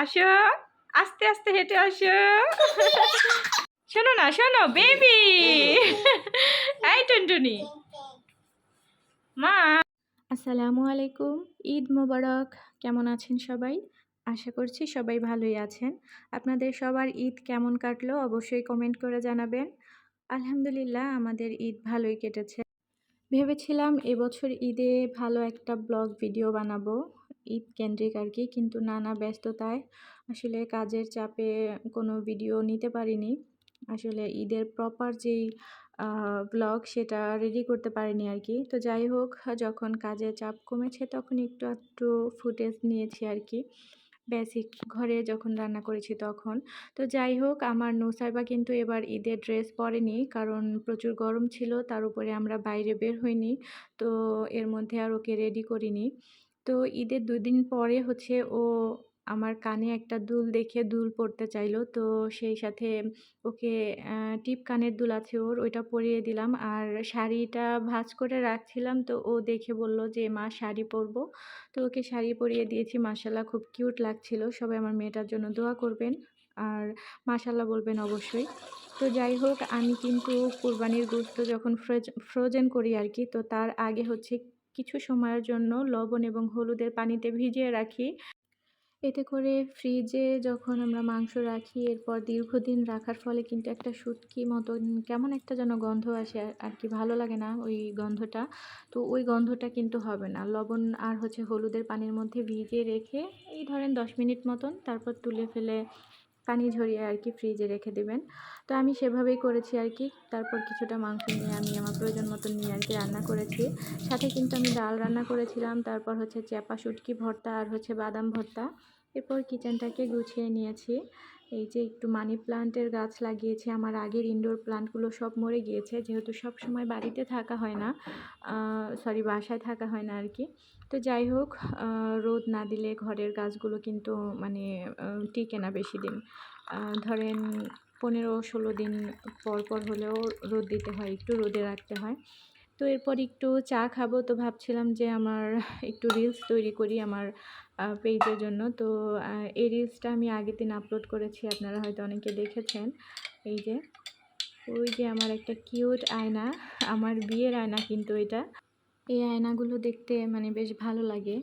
আসো, আস্তে আস্তে হেঁটে আসো। শোনো না, শোনো বেবি এই টুনটুনি। মা। আসসালামু আলাইকুম, ঈদ মোবারক। কেমন আছেন সবাই? আশা করছি সবাই ভালোই আছেন। আপনাদের সবার ঈদ কেমন কাটলো অবশ্যই কমেন্ট করে জানাবেন। আলহামদুলিল্লাহ, আমাদের ঈদ ভালোই কেটেছে। ভেবেছিলাম এবছর ঈদে ভালো একটা ব্লগ ভিডিও বানাবো। ঈদ কেন্দ্রিক আর কি কিন্তু নানা ব্যস্ততায় আসলে কাজের চাপে কোনো ভিডিও নিতে পারিনি। আসলে ঈদের প্রপার যেই ব্লগ সেটা রেডি করতে পারিনি আর কি তো যাই হোক, যখন কাজের চাপ কমেছে তখন একটু একটু ফুটেজ নিয়েছি আর কি বেসিক ঘরে যখন রান্না করেছি তখন। তো যাই হোক, আমার নুসাইবা কিন্তু এবার ঈদের ড্রেস পরেনি। কারণ প্রচুর গরম ছিল, তার উপরে আমরা বাইরে বের হইনি। তো এর মধ্যে আর ওকে রেডি করিনি। তো ঈদের দুদিন পরে হচ্ছে ও আমার কানে একটা দুল দেখে দুল পরতে চাইলো। তো সেই সাথে ওকে টিপ কানের দুল আছে ওর, ওইটা পরিয়ে দিলাম। আর শাড়িটা ভাঁজ করে রাখছিলাম তো ও দেখে বলল যে, মা, শাড়ি পরবো। তো ওকে শাড়ি পরিয়ে দিয়েছি। মাসাল্লাহ খুব কিউট লাগছিল। সবাই আমার মেয়েটার জন্য দোয়া করবেন। আর মাসাল্লাহ বলবেন অবশ্যই। তো যাই হোক, আমি কিন্তু কুরবানির গোস্ত যখন ফ্রোজ, ফ্রোজেন করি আর কি, তো তার আগে হচ্ছে কিছু সময়ের জন্য লবণ এবং হলুদের পানিতে ভিজিয়ে রাখি। এতে করে ফ্রিজে যখন আমরা মাংস রাখি, এরপর দীর্ঘদিন রাখার ফলে কিন্তু একটা শুটকি মতন কেমন একটা যেন গন্ধ আসে, আর কি ভালো লাগে না ওই গন্ধটা। তো ওই গন্ধটা কিন্তু হবে না। লবণ আর হচ্ছে হলুদের পানির মধ্যে ভিজিয়ে রেখে এই ধরেন দশ মিনিট মতন তারপর তুলে ফেলে পানি ঝরিয়ে আর কি ফ্রিজে রেখে দেবেন। তো আমি সেভাবেই করেছি আর কি। তারপর কিছুটা মাংস নিয়ে আমি আমার প্রয়োজন মতো নিয়ে আর কি রান্না করেছি। সাথে কিন্তু আমি ডাল রান্না করেছিলাম। তারপর হচ্ছে চ্যাপা শুটকি ভর্তা আর হচ্ছে বাদাম ভর্তা। এরপর কিচেনটাকে গুছিয়ে নিয়েছি। এই যে একটু মানি প্লান্টের গাছ লাগিয়েছি, আমার আগের ইনডোর প্লান্টগুলো সব মরে গিয়েছে, যেহেতু সব সময় বাড়িতে থাকা হয় না সরি বাসায় থাকা হয় না আর কি। তো যাই হোক রোদ না দিলে ঘরের গাছগুলো কিন্তু মানে টিকে না বেশি দিন। ধরেন পনেরো ষোলো দিন পর পর হলেও রোদ দিতে হয়, একটু রোদে রাখতে হয়। তো এরপর একটু চা খাব তো ভাবছিলাম যে আমার একটু রিলস তৈরি করি, আমার পেজের জন্য। তো এই রিলসটা আমি আগের দিন আপলোড করেছি, আপনারা হয়তো অনেকে দেখেছেন। এই যে, ওই যে আমার একটা কিউট আয়না, আমার বিয়ের আয়না কিন্তু এটা। এই আয়নাগুলো দেখতে মানে বেশ ভালো লাগে।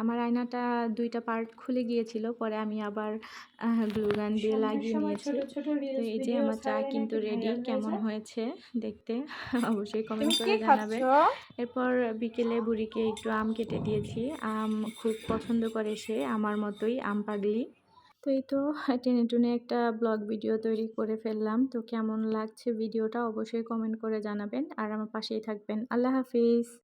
আমার আয়নাটা দুইটা পার্ট খুলে গিয়েছিল পরে আমি আবার গ্লুগান দিয়ে লাগিয়ে নিয়েছি। তো এই যে আমার চা কিন্তু রেডি কেমন হয়েছে? দেখতে অবশ্যই কমেন্ট করে জানাবেন এরপর বিকেলে বুড়িকে একটু আম কেটে দিয়েছি। আম খুব পছন্দ করে সে আমার মতোই আম পাগলি। তো এই তো টেনে টুনে একটা ব্লগ ভিডিও তৈরি করে ফেললাম। তো কেমন লাগছে ভিডিওটা অবশ্যই কমেন্ট করে জানাবেন। আর আমার পাশেই থাকবেন। আল্লাহ হাফিজ।